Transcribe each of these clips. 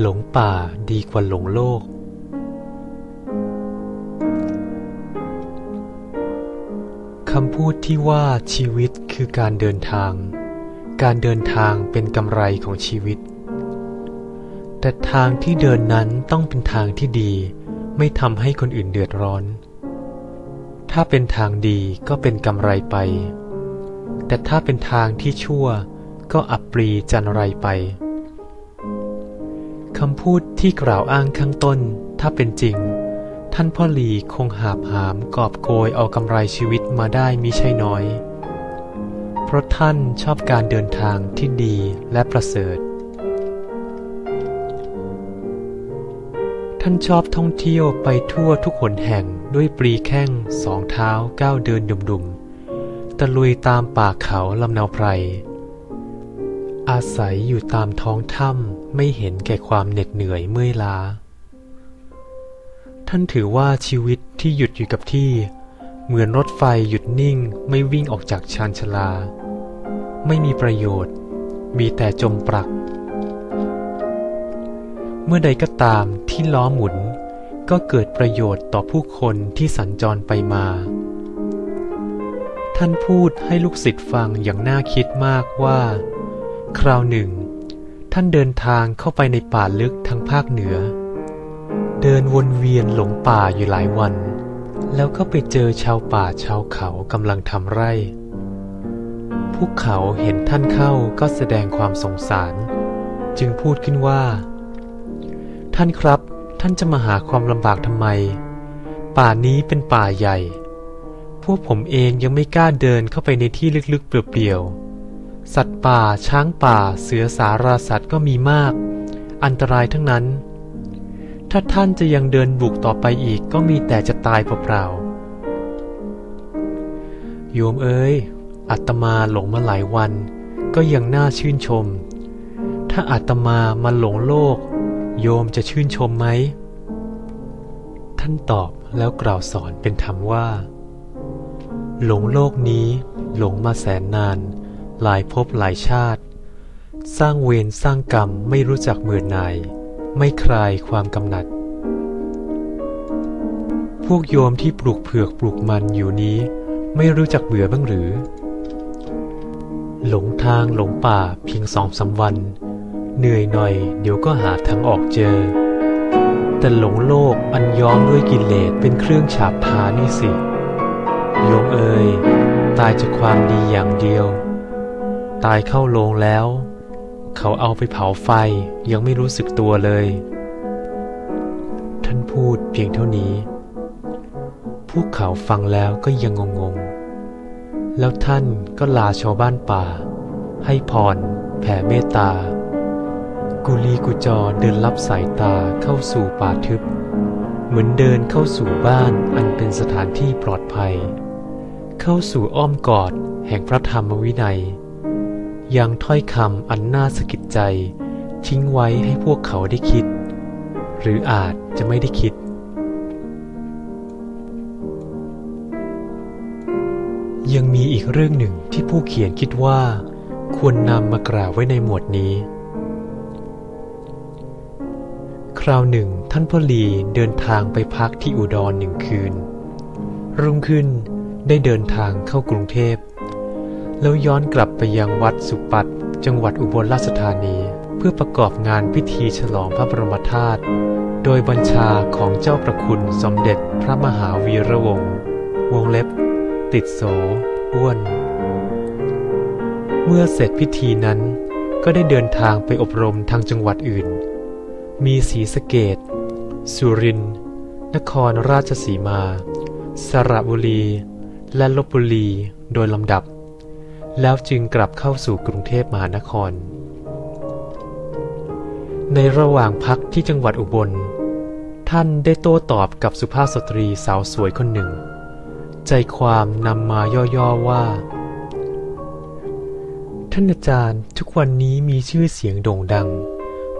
หลงป่าดีกว่าหลงโลก คำพูดที่ว่าชีวิตคือการเดินทาง การเดินทางเป็นกำไรของชีวิต แต่ทางที่เดินนั้นต้องเป็นทางที่ดี ไม่ทำให้คนอื่นเดือดร้อน ถ้าเป็นทางดีก็เป็นกำไรไป แต่ถ้าเป็นทางที่ชั่วก็อับปรีจันไรไป คำพูดที่กล่าวอ้างข้างต้น ถ้าเป็นจริง ท่านพ่อหลีคงหาบหามกอบโกยเอากำไรชีวิตมาได้มิใช่น้อย เพราะท่านชอบการเดินทางที่ดีและประเสริฐ ท่านชอบท่องเที่ยวไปทั่วทุกหนแห่งด้วยปรีแข้งสองเท้าก้าวเดินดุมๆตะลุยตามป่าเขาลำนาวไพรอาศัยอยู่ตามท้องถ้ำ ไม่เห็นแก่ความเหน็ดเหนื่อยเมื่อยล้า ท่านถือว่าชีวิตที่หยุดอยู่กับที่ เหมือนรถไฟหยุดนิ่งไม่วิ่งออกจากชานชาลา ไม่มีประโยชน์ มีแต่จมปลัก เมื่อใดก็ตามที่ล้อหมุนก็เกิดประโยชน์ต่อผู้คนที่สัญจรไปมา ท่านพูดให้ลูกศิษย์ฟังอย่างน่าคิดมากว่า คราวหนึ่ง ท่านเดินทางเข้าไปในป่าลึกทางภาคเหนือ เดินวนเวียนหลงป่าอยู่หลายวัน แล้วก็ไปเจอชาวป่าชาวเขากำลังทำไร่ พวกเขาเห็นท่านเข้าก็แสดงความสงสาร จึงพูดขึ้นว่า ท่านครับท่านจะมาหาความลำบากทำไม ป่านี้เป็นป่าใหญ่ พวกผมเองยังไม่กล้าเดินเข้าไปในที่ลึกๆเปลี่ยวๆ สัตว์ป่า ช้างป่า เสือสาราสัตว์ก็มีมาก อันตรายทั้งนั้น ถ้าท่านจะยังเดินบุกต่อไปอีกก็มีแต่จะตายเปล่าๆโยมเอ้ยอาตมาหลงมาหลายวัน ก็ยังน่าชื่นชม ถ้าอาตมามาหลงโลก โยมจะชื่นชมไหม ท่านตอบแล้วกล่าวสอนเป็นธรรมว่า หลงโลกนี้ หลงมาแสนนาน หลายภพหลายชาติ สร้างเวรสร้างกรรมไม่รู้จักเมื่อนาย ไม่คลายความกำหนัด พวกโยมที่ปลูกเผือกปลูกมันอยู่นี้ ไม่รู้จักเบื่อบ้างหรือ หลงทางหลงป่าเพียงสองสาวัน เหนื่อยหน่อย เดี๋ยวก็หาทางออกเจอ แต่หลงโลกอันย้อมด้วยกิเลสเป็นเครื่องฉาบทานี่สิโยมเอ่ยตายจากความดีอย่างเดียว ตายเข้าโลงแล้ว เขาเอาไปเผาไฟยังไม่รู้สึกตัวเลย ท่านพูดเพียงเท่านี้ พวกเขาฟังแล้วก็ยังงงๆ แล้วท่านก็ลาชาวบ้านป่า ให้พร แผ่เมตตา กุลีกุจอเดินลับสายตาเข้าสู่ป่าทึบ เหมือนเดินเข้าสู่บ้านอันเป็นสถานที่ปลอดภัย เข้าสู่อ้อมกอดแห่งพระธรรมวินัย ยังถ้อยคำอันน่าสะกิดใจ ทิ้งไว้ให้พวกเขาได้คิด หรืออาจจะไม่ได้คิด ยังมีอีกเรื่องหนึ่งที่ผู้เขียนคิดว่า ควรนำมากล่าวไว้ในหมวดนี้ คราวหนึ่งท่านพ่อลีเดินทางไปพักที่อุดรหนึ่งคืน รุ่งขึ้นได้เดินทางเข้ากรุงเทพ แล้วย้อนกลับไปยังวัดสุปัตจังหวัดอุบลราชธานี เพื่อประกอบงานพิธีฉลองพระบรมธาตุโดยบัญชาของเจ้าประคุณสมเด็จพระมหาวีระวงศ์วงเล็บ ติดโส อ้วน เมื่อเสร็จพิธีนั้นก็ได้เดินทางไปอบรมทางจังหวัดอื่น มีศรีสะเกดสุรินทร์ นครราชสีมา สระบุรี และลบบุรีโดยลำดับ แล้วจึงกลับเข้าสู่กรุงเทพมหานคร ในระหว่างพักที่จังหวัดอุบล ท่านได้โต้ตอบกับสุภาพสตรีสาวสวยคนหนึ่ง ใจความนำมาย่อๆว่า ท่านอาจารย์ทุกวันนี้มีชื่อเสียงโด่งดัง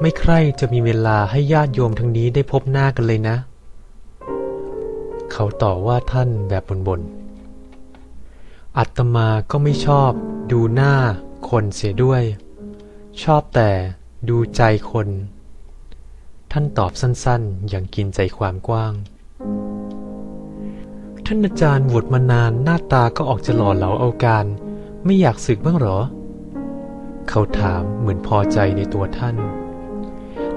ไม่ใคร่จะมีเวลาให้ญาติโยมทั้งนี้ได้พบหน้ากันเลยนะ เขาต่อว่าท่านแบบบนๆ อัตมาก็ไม่ชอบดูหน้าคนเสียด้วย ชอบแต่ดูใจคน ท่านตอบสั้นๆ อย่างกินใจความกว้าง ท่านอาจารย์บวชมานานหน้าตาก็ออกจะหล่อเหลาเอาการ ไม่อยากศึกบ้างหรอ เขาถามเหมือนพอใจในตัวท่าน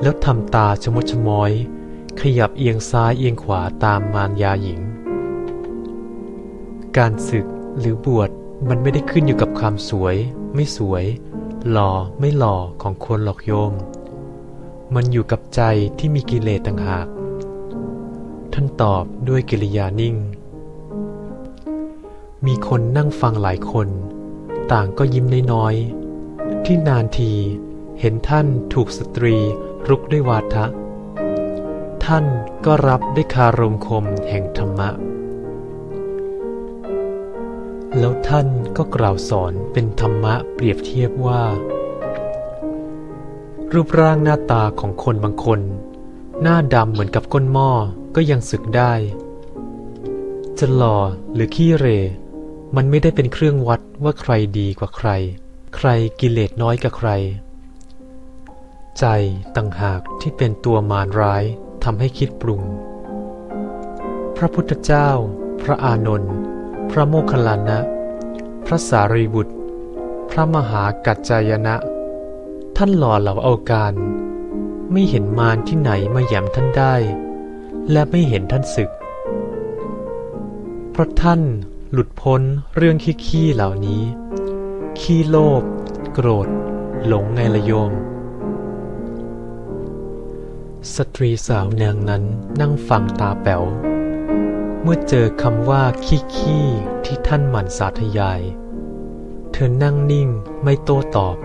แล้วทำตาชะมดชะมอย ขยับเอียงซ้ายเอียงขวาตามมารยาหญิง การศึก หรือบวชมันไม่ได้ขึ้นอยู่กับความสวย ไม่สวย หล่อไม่หล่อของคนหลอกโยม มันอยู่กับใจที่มีกิเลสต่างหาก ท่านตอบด้วยกิริยานิ่ง มีคนนั่งฟังหลายคน ต่างก็ยิ้มน้อยๆ ที่นานทีเห็นท่านถูกสตรีรุกด้วยวาทะ ท่านก็รับด้วยคารมคมแห่งธรรมะ แล้วท่านก็กล่าวสอนเป็นธรรมะเปรียบเทียบว่า รูปร่างหน้าตาของคนบางคน หน้าดำเหมือนกับก้นหม้อก็ยังสึกได้ จะหล่อหรือขี้เร มันไม่ได้เป็นเครื่องวัดว่าใครดีกว่าใคร ใครกิเลสน้อยกว่าใคร ใจต่างหากที่เป็นตัวมารร้ายทำให้คิดปรุง พระพุทธเจ้า พระอานนท์ พระโมคคัลลานะ พระสารีบุตร พระมหากัจจายนะ ท่านหล่อเหลาเอาการ ไม่เห็นมารที่ไหนมาแหย่มท่านได้ และไม่เห็นท่านศึก เพราะท่านหลุดพ้นเรื่องขี้ๆเหล่านี้ ขี้โลภโกรธ หลงไงละโยม สตรีสาวนางนั้นนั่งฟังตาแป๋ว เมื่อเจอคำว่าขี้ขี้ที่ท่านหมั่นสาธยาย เธอนั่งนิ่งไม่โต้ตอบ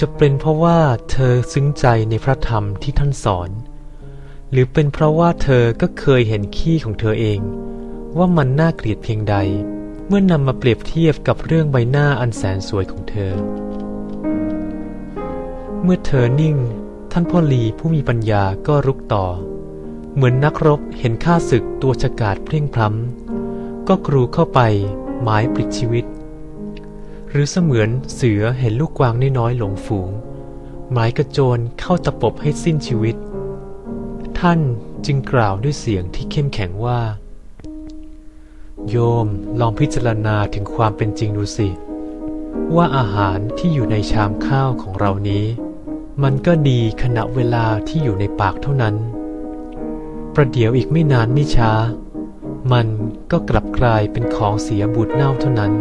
จะเป็นเพราะว่าเธอซึ้งใจในพระธรรมที่ท่านสอน หรือเป็นเพราะว่าเธอก็เคยเห็นขี้ของเธอเอง ว่ามันน่าเกลียดเพียงใด เมื่อนำมาเปรียบเทียบกับเรื่องใบหน้าอันแสนสวยของเธอ เมื่อเธอนิ่ง ท่านพ่อลีผู้มีปัญญาก็รุกต่อ เหมือนนักรบเห็นข้าศึกตัวฉกาจเพลียงพล้ำก็กรูเข้าไปหมายปลิดชีวิต หรือเสมือนเสือเห็นลูกกวางน้อยๆหลงฝูง หมายกระโจนเข้าตะปบให้สิ้นชีวิต ท่านจึงกล่าวด้วยเสียงที่เข้มแข็งว่า โยมลองพิจารณาถึงความเป็นจริงดูสิ ว่าอาหารที่อยู่ในชามข้าวของเรานี้ มันก็ดีขณะเวลาที่อยู่ในปากเท่านั้น ประเดี๋ยวอีกไม่นานไม่ช้า มันก็กลับกลายเป็นของเสียบูดเน่าเท่านั้น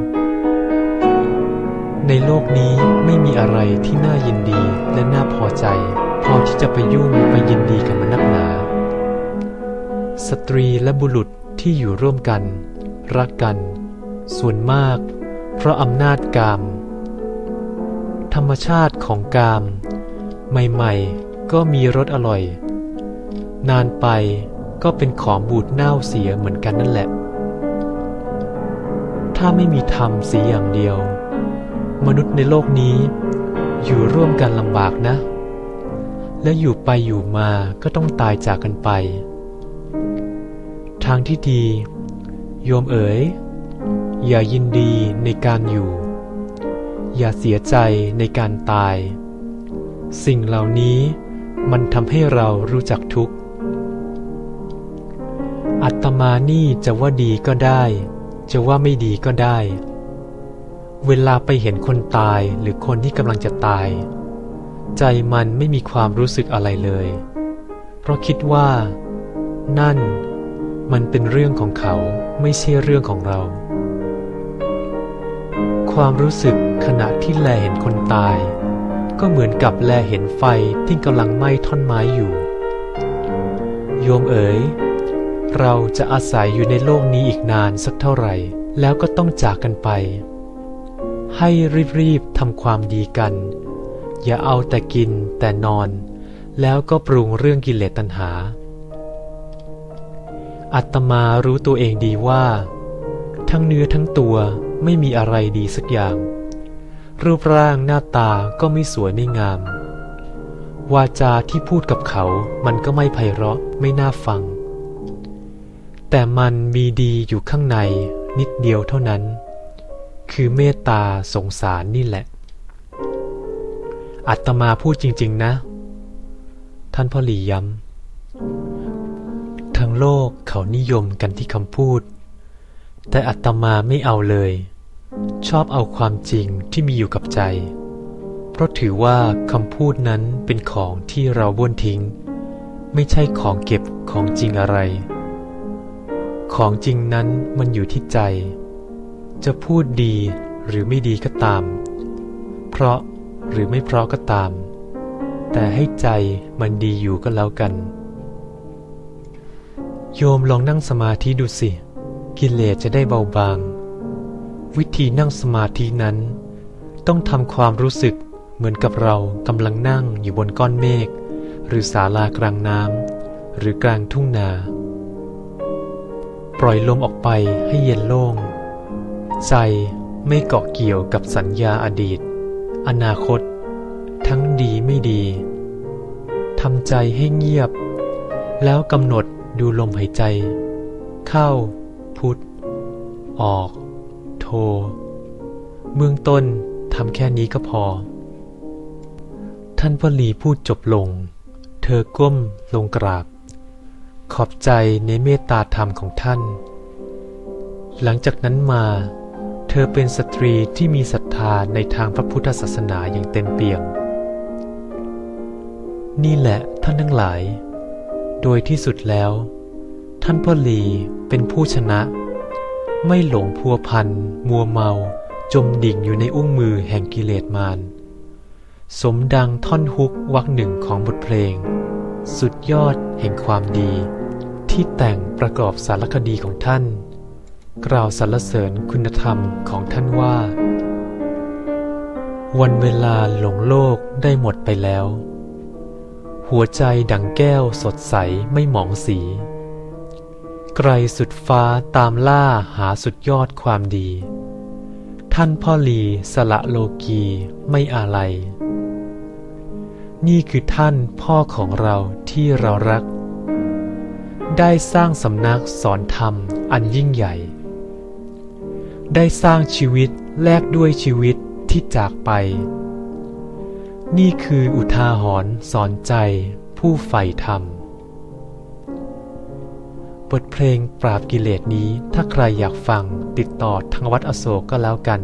ในโลกนี้ไม่มีอะไรที่น่ายินดีและน่าพอใจ พอที่จะไปยุ่งไปยินดีกับมันนักหนา สตรีและบุรุษที่อยู่ร่วมกัน รักกัน ส่วนมาก เพราะอำนาจกาม ธรรมชาติของกาม ใหม่ๆ ก็มีรสอร่อย นานไปก็เป็นของบูดเน่าเสียเหมือนกันนั่นแหละ ถ้าไม่มีธรรมสีอย่างเดียว มนุษย์ในโลกนี้อยู่ร่วมกันลำบากนะ และอยู่ไปอยู่มาก็ต้องตายจากกันไป ทางที่ดี โยมเอ๋ย อย่ายินดีในการอยู่ อย่าเสียใจในการตาย สิ่งเหล่านี้มันทำให้เรารู้จักทุกข์ ตมานี่จะว่าดีก็ได้ จะว่าไม่ดีก็ได้ เวลาไปเห็นคนตายหรือคนที่กำลังจะตาย ใจมันไม่มีความรู้สึกอะไรเลย เพราะคิดว่า นั่น มันเป็นเรื่องของเขาไม่ใช่เรื่องของเรา ความรู้สึกขณะที่แลเห็นคนตาย ก็เหมือนกับแลเห็นไฟที่กำลังไหม้ท่อนไม้อยู่ โยมเอ๋ย เราจะอาศัยอยู่ในโลกนี้อีกนานสักเท่าไหร่ แล้วก็ต้องจากกันไป ให้รีบๆทำความดีกัน อย่าเอาแต่กินแต่นอน แล้วก็ปรุงเรื่องกิเลสตัณหา อัตมารู้ตัวเองดีว่า ทั้งเนื้อทั้งตัวไม่มีอะไรดีสักอย่าง รูปร่างหน้าตาก็ไม่สวยไม่งาม วาจาที่พูดกับเขามันก็ไม่ไพเราะไม่น่าฟัง แต่มันมีดีอยู่ข้างในนิดเดียวเท่านั้น คือเมตตาสงสารนี่แหละ อัตมาพูดจริง ๆ นะ ท่านพ่อหลีย้ำทั้งโลกเขานิยมกันที่คำพูด แต่อัตมาไม่เอาเลย ชอบเอาความจริงที่มีอยู่กับใจ เพราะถือว่าคำพูดนั้นเป็นของที่เราบ้วนทิ้ง ไม่ใช่ของเก็บของจริงอะไร ของจริงนั้นมันอยู่ที่ใจ จะพูดดีหรือไม่ดีก็ตาม เพราะหรือไม่เพราะก็ตาม แต่ให้ใจมันดีอยู่ก็แล้วกัน โยมลองนั่งสมาธิดูสิ กิเลสจะได้เบาบาง วิธีนั่งสมาธินั้น ต้องทำความรู้สึกเหมือนกับเรากำลังนั่งอยู่บนก้อนเมฆหรือศาลากลางน้ำหรือกลางทุ่งนา ปล่อยลมออกไปให้เย็นโล่ง ใจไม่เกาะเกี่ยวกับสัญญาอดีต อนาคต ทั้งดีไม่ดีทำใจให้เงียบ แล้วกำหนดดูลมหายใจ เข้า พุทธออก โทเบื้องต้นทำแค่นี้ก็พอ ท่านวลีพูดจบลง เธอก้มลงกราบ ขอบใจในเมตตาธรรมของท่าน หลังจากนั้นมา เธอเป็นสตรีที่มีศรัทธาในทางพระพุทธศาสนาอย่างเต็มเปี่ยม นี่แหละท่านทั้งหลาย โดยที่สุดแล้ว ท่านพ่อหลีเป็นผู้ชนะ ไม่หลงพัวพันมัวเมา จมดิ่งอยู่ในอุ้งมือแห่งกิเลสมาร สมดังท่อนฮุกวักหนึ่งของบทเพลง สุดยอดแห่งความดี ที่แต่งประกอบสารคดีของท่าน กล่าวสรรเสริญคุณธรรมของท่านว่า วันเวลาหลงโลกได้หมดไปแล้ว หัวใจดังแก้วสดใสไม่หมองสี ไกลสุดฟ้าตามล่าหาสุดยอดความดี ท่านพ่อลีสละโลกีไม่อาลัย นี่คือท่านพ่อของเราที่เรารัก ได้สร้างสำนักสอนธรรมอันยิ่งใหญ่ ได้สร้างชีวิตแลกด้วยชีวิตที่จากไป นี่คืออุทาหรณ์สอนใจผู้ใฝ่ธรรม บทเพลงปราบกิเลสนี้ถ้าใครอยากฟังติดต่อทางวัดอโศกก็แล้วกัน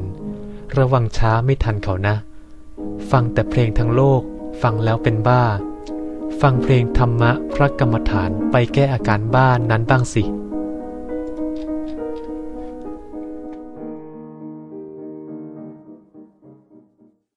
ระวังช้าไม่ทันเขานะ ฟังแต่เพลงทางโลก ฟังแล้วเป็นบ้า ฟังเพลงธรรมะพระกรรมฐานไปแก้อาการบ้านนั้นบ้างสิ